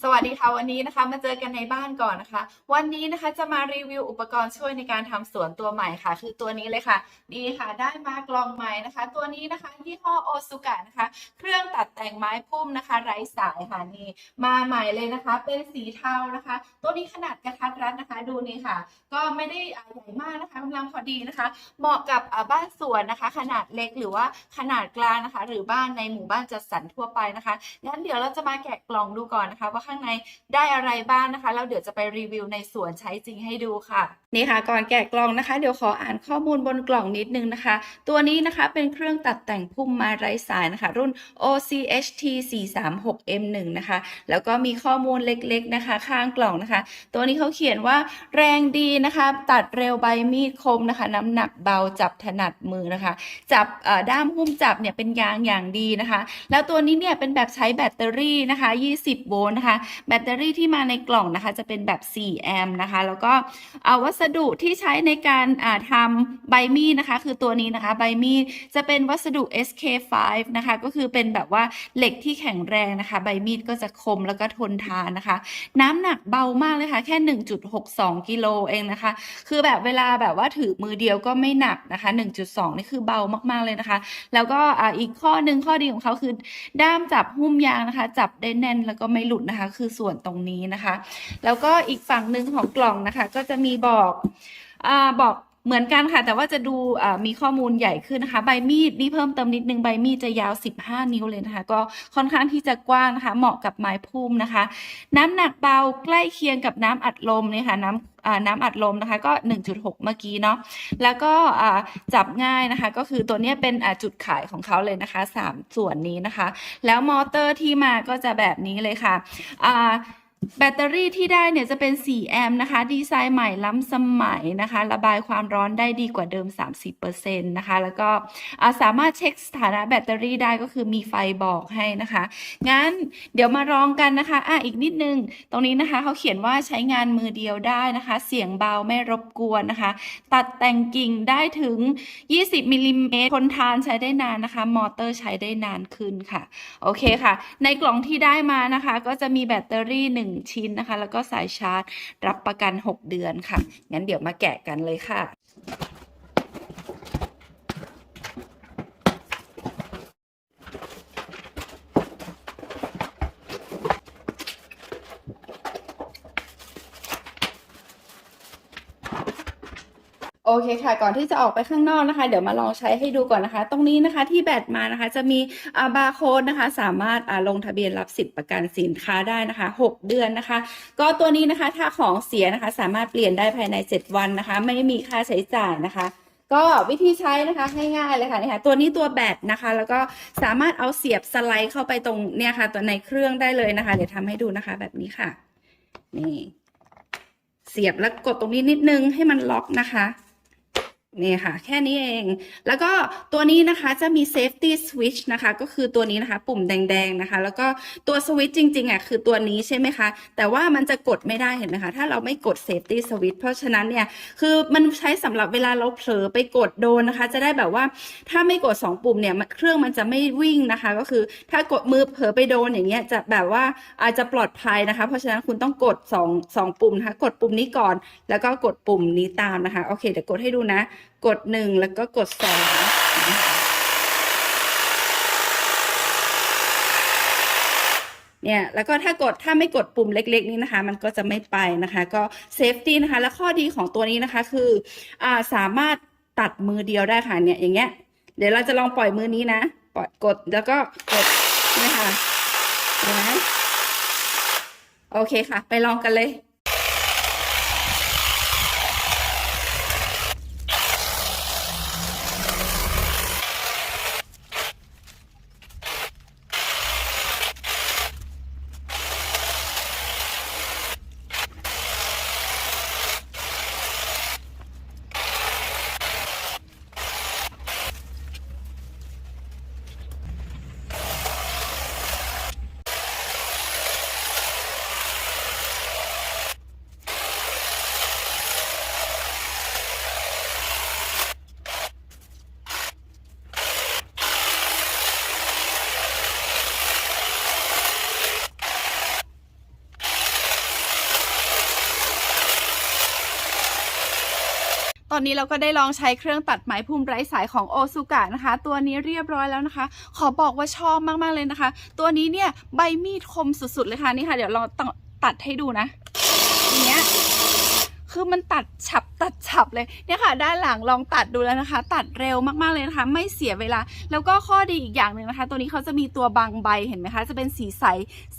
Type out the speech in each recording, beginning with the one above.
สวัสดีค่ะวันนี้นะคะมาเจอกันในบ้านก่อนนะคะ วันนี้นะคะจะมารีวิวอุปกรณ์ช่วยในการทำสวนตัวใหม่ค่ะ คือตัวนี้เลยค่ะนี่ค่ะ ได้มากลองไม้นะคะ ตัวนี้นะคะยี่ห้อโอซุกะนะคะ เครื่องตัดแต่งไม้พุ่มนะคะ ไร้สายค่ะนี่มาใหม่เลยนะคะ เป็นสีเทานะคะ ตัวนี้ขนาดกระทัดรัดนะคะ ดูนี่ค่ะ ก็ไม่ได้ใหญ่มากนะคะกำลังพอดีนะคะ เหมาะกับบ้านสวนนะคะ ขนาดเล็กหรือว่าขนาดกลางนะคะ หรือบ้านในหมู่บ้านจัดสรรทั่วไปนะคะงั้นเดี๋ยวเราจะมาแกะกล่องดูก่อนนะคะว่าข้างในได้อะไรบ้างนะคะ แล้วเดี๋ยวจะไปรีวิวในสวนใช้จริงให้ดูค่ะ นี่ค่ะก่อนแกะกล่องนะคะ เดี๋ยวขออ่านข้อมูลบนกล่องนิดนึงนะคะ ตัวนี้นะคะเป็นเครื่องตัดแต่งพุ่มไม้ไร้สายนะคะ รุ่น OCHT 436M1 นะคะ แล้วก็มีข้อมูลเล็กๆนะคะ ข้างกล่องนะคะ ตัวนี้เขาเขียนว่าแรงดีนะคะ ตัดเร็วใบมีดคมนะคะ น้ำหนักเบาจับถนัดมือนะคะ จับด้ามหุ้มจับเนี่ยเป็นยางอย่างดีนะคะ แล้วตัวนี้เนี่ยเป็นแบบใช้แบตเตอรี่นะคะ 20 โวลต์นะคะแบตเตอรี่ที่มาในกล่องนะคะจะเป็นแบบ 4 แอมป์นะคะ แล้วก็เอาวัสดุที่ใช้ในการทำใบมีดนะคะ คือตัวนี้นะคะใบมีดจะเป็นวัสดุ SK5 นะคะ ก็คือเป็นแบบว่าเหล็กที่แข็งแรงนะคะ ใบมีดก็จะคมแล้วก็ทนทานนะคะ น้ำหนักเบามากเลยค่ะ แค่ 1.62 กิโลเองนะคะ คือแบบเวลาแบบว่าถือมือเดียวก็ไม่หนักนะคะ 1.2 นี่คือเบามากๆเลยนะคะ แล้วก็อีกข้อหนึ่งข้อดีของเขาคือด้ามจับหุ้มยางนะคะ จับได้แน่นแล้วก็ไม่หลุดนะคะคือส่วนตรงนี้นะคะ แล้วก็อีกฝั่งหนึ่งของกล่องนะคะ ก็จะมีบอกอบอกเหมือนกันค่ะ แต่ว่าจะดูมีข้อมูลใหญ่ขึ้นนะคะ ใบมีดนี่เพิ่มเติมนิดนึงใบมีดจะยาว 15 นิ้วเลยนะคะ ก็ค่อนข้างที่จะกว้างนะคะ เหมาะกับไม้พุ่มนะคะ น้ำหนักเบาใกล้เคียงกับน้ำอัดลมเนี่ยค่ะ น้ำ น้ำอัดลมนะคะก็ 1.6 เมื่อกี้เนาะแล้วก็จับง่ายนะคะ ก็คือตัวนี้เป็นจุดขายของเขาเลยนะคะ 3 ส่วนนี้นะคะ แล้วมอเตอร์ที่มาก็จะแบบนี้เลยค่ะ แบตเตอรี่ที่ได้เนี่ยจะเป็น 4 แอมป์นะคะ ดีไซน์ใหม่ล้ำสมัยนะคะ ระบายความร้อนได้ดีกว่าเดิม 30%นะคะ แล้วก็สามารถเช็คสถานะแบตเตอรี่ได้ก็คือมีไฟบอกให้นะคะ งั้นเดี๋ยวมาลองกันนะคะ อะอีกนิดนึง ตรงนี้นะคะเขาเขียนว่าใช้งานมือเดียวได้นะคะ เสียงเบาไม่รบกวนนะคะ ตัดแต่งกิ่งได้ถึง 20มิลลิเมตรทนทานใช้ได้นานนะคะ มอเตอร์ใช้ได้นานขึ้นค่ะ โอเคค่ะ ในกล่องที่ได้มานะคะ ก็จะมีแบตเตอรี่1ชิ้นนะคะ แล้วก็สายชาร์จรับประกัน 6 เดือนค่ะ งั้นเดี๋ยวมาแกะกันเลยค่ะ โอเคค่ะ ก่อนที่จะออกไปข้างนอกนะคะ เดี๋ยวมาลองใช้ให้ดูก่อนนะคะ ตรงนี้นะคะที่แบตมานะคะ จะมีบาร์โค้ดนะคะ สามารถลงทะเบียนรับสิทธิ์ประกันสินค้าได้นะคะ 6 เดือนนะคะ ก็ตัวนี้นะคะถ้าของเสียนะคะ สามารถเปลี่ยนได้ภายใน 7 วันนะคะ ไม่มีค่าใช้จ่ายนะคะก็วิธีใช้นะคะง่ายๆเลยค่ะนี่ค่ะตัวนี้ตัวแบตนะคะ แล้วก็สามารถเอาเสียบสไลด์เข้าไปตรงเนี่ยค่ะ ตัวในเครื่องได้เลยนะคะ เดี๋ยวทำให้ดูนะคะ แบบนี้ค่ะ นี่ เสียบแล้วกดตรงนี้นิดนึงให้มันล็อกนะคะ นี่ค่ะ แค่นี้เอง แล้วก็ตัวนี้นะคะจะมี safety switch นะคะ ก็คือตัวนี้นะคะ ปุ่มแดง ๆ นะคะ แล้วก็ตัวสวิตช์จริง ๆอะคือตัวนี้ใช่ไหมคะ แต่ว่ามันจะกดไม่ได้เห็นไหมคะ ถ้าเราไม่กด safety switch เพราะฉะนั้นเนี่ย คือมันใช้สำหรับเวลาเราเผลอไปกดโดนนะคะ จะได้แบบว่าถ้าไม่กด 2 ปุ่มเนี่ยเครื่องมันจะไม่วิ่งนะคะ ก็คือถ้ากดมือเผลอไปโดนอย่างเงี้ยจะแบบว่าอาจจะปลอดภัยนะคะ เพราะฉะนั้นคุณต้องกด 2 2 ปุ่มนะคะ กดปุ่มนี้ก่อน แล้วก็กดปุ่มนี้ตามนะคะ โอเคเดี๋ยวกดให้ดูนะกดหนึ่งแล้วก็กดสองเนี่ยแล้วก็ถ้ากดถ้าไม่กดปุ่มเล็ก ๆ นี้นะคะ มันก็จะไม่ไปนะคะ ก็เซฟตี้นะคะ แล้วข้อดีของตัวนี้นะคะคืออ่าสามารถตัดมือเดียวได้ค่ะเนี่ยอย่างเงี้ย เดี๋ยวเราจะลองปล่อยมือนี้นะปล่อยกดแล้วก็กดนี่ค่ะเห็นไหมโอเคค่ะ ไปลองกันเลย ตอนนี้เราก็ได้ลองใช้เครื่องตัดไหมพุ่มไร้สายของโอซูกะนะคะ ตัวนี้เรียบร้อยแล้วนะคะ ขอบอกว่าชอบมากๆเลยนะคะ ตัวนี้เนี่ยใบมีดคมสุดๆเลยค่ะนี่ค่ะ เดี๋ยวเราตัดให้ดูนะอย่างเนี้ย คือมันตัดฉับตัดฉับเลยเนี่ยค่ะ ด้านหลังลองตัดดูแล้วนะคะ ตัดเร็วมากๆเลยนะคะ ไม่เสียเวลา แล้วก็ข้อดีอีกอย่างหนึ่งนะคะ ตัวนี้เขาจะมีตัวบางใบเห็นไหมคะ จะเป็นสีใส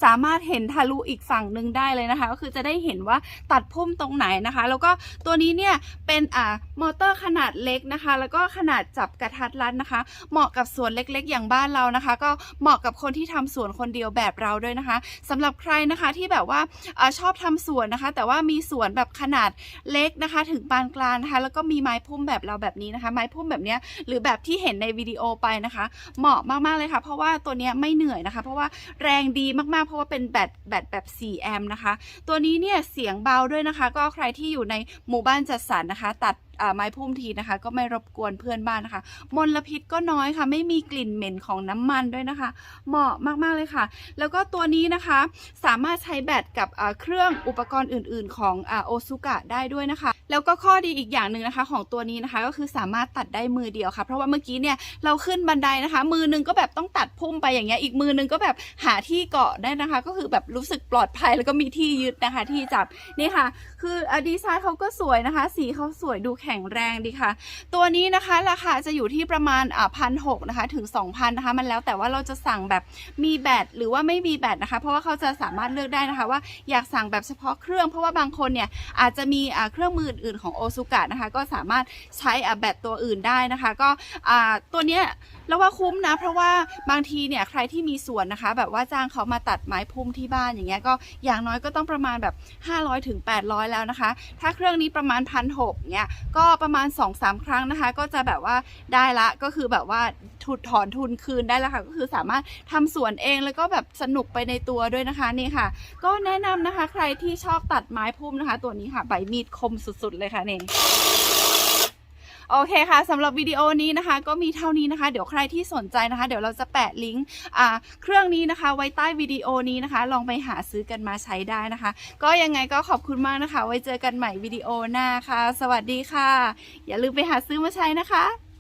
สามารถเห็นทะลุอีกฝั่งหนึ่งได้เลยนะคะ ก็คือจะได้เห็นว่าตัดพุ่มตรงไหนนะคะ แล้วก็ตัวนี้เนี่ยเป็นอ่ามอเตอร์ขนาดเล็กนะคะ แล้วก็ขนาดจับกระทัดรัดนะคะ เหมาะกับสวนเล็กๆ อย่างบ้านเรานะคะ ก็เหมาะกับคนที่ทำสวนคนเดียวแบบเราด้วยนะคะสำหรับใครนะคะที่แบบว่าอาชอบทำสวนนะคะ แต่ว่ามีสวนแบบขนาดเล็กนะคะ ถึงปานกลางนะคะ แล้วก็มีไม้พุ่มแบบเราแบบนี้นะคะ ไม้พุ่มแบบเนี้ยหรือแบบที่เห็นในวิดีโอไปนะคะ เหมาะมากๆเลยค่ะ เพราะว่าตัวเนี้ยไม่เหนื่อยนะคะ เพราะว่าแรงดีมากๆ เพราะว่าเป็นแบตแบตแบบ 4 แอมป์นะคะ ตัวนี้เนี่ยเสียงเบาด้วยนะคะ ก็ใครที่อยู่ในหมู่บ้านจัดสรรนะคะ ตัด ไม้พุ่มทีนะคะ ก็ไม่รบกวนเพื่อนบ้านนะคะ มลพิษก็น้อยค่ะ ไม่มีกลิ่นเหม็นของน้ำมันด้วยนะคะ เหมาะมากๆเลยค่ะ แล้วก็ตัวนี้นะคะ สามารถใช้แบตกับเครื่องอุปกรณ์อื่น ๆ ของโอซุกะได้ด้วยนะคะ แล้วก็ข้อดีอีกอย่างหนึ่งนะคะ ของตัวนี้นะคะ ก็คือสามารถตัดได้มือเดียวค่ะ เพราะว่าเมื่อกี้เนี่ยเราขึ้นบันไดนะคะ มือหนึงก็แบบต้องตัดพุ่มไปอย่างเงี้ยอีกมือหนึงก็แบบหาที่เกาะได้นะคะ ก็คือแบบรู้สึกปลอดภัยแล้วก็มีที่ยึดนะคะ ที่จับนี่ค่ะ คือดีไซน์เขาก็สวยนะคะ สีเขาสวยดูแข็งแรงดีค่ะ ตัวนี้นะคะราคาจะอยู่ที่ประมาณอ่าพันหนะคะถึง 2,000นะคะมันแล้วแต่ว่าเราจะสั่งแบบมีแบตหรือว่าไม่มีแบตนะคะ เพราะว่าเขาจะสามารถเลือกได้นะคะว่าอยากสั่งแบบเฉพาะเครื่อง เพราะว่าบางคนเนี่ยอาจจะมีอ่าเครื่องมืออื่นของโอซุกะนะคะ ก็สามารถใช้อ่าแบตตัวอื่นได้นะคะ ก็อ่าตัวเนี้ยเราว่าคุ้มนะ เพราะว่าบางทีเนี่ยใครที่มีสวนนะคะ แบบว่าจ้างเขามาตัดไม้พุ่มที่บ้านอย่างเงี้ยก็อย่างน้อยก็ต้องประมาณแบบ 500ถึง800 แล้วนะคะ ถ้าเครื่องนี้ประมาณพันหกเนี่ยก็ประมาณ 2-3 ครั้งนะคะ ก็จะแบบว่าได้ละก็คือแบบว่าถุดถอนทุนคืนได้แล้วค่ะ ก็คือสามารถทำสวนเองแล้วก็แบบสนุกไปในตัวด้วยนะคะนี่ค่ะ ก็แนะนำนะคะ ใครที่ชอบตัดไม้พุ่มนะคะ ตัวนี้ค่ะใบมีดคมสุดๆเลยค่ะเนี่ โอเคค่ะสำหรับวิดีโอนี้นะคะ ก็มีเท่านี้นะคะ เดี๋ยวใครที่สนใจนะคะ เดี๋ยวเราจะแปะลิงก์เครื่องนี้นะคะ ไว้ใต้วิดีโอนี้นะคะ ลองไปหาซื้อกันมาใช้ได้นะคะ ก็ยังไงก็ขอบคุณมากนะคะ ไว้เจอกันใหม่วิดีโอหน้าค่ะ สวัสดีค่ะ อย่าลืมไปหาซื้อมาใช้นะคะ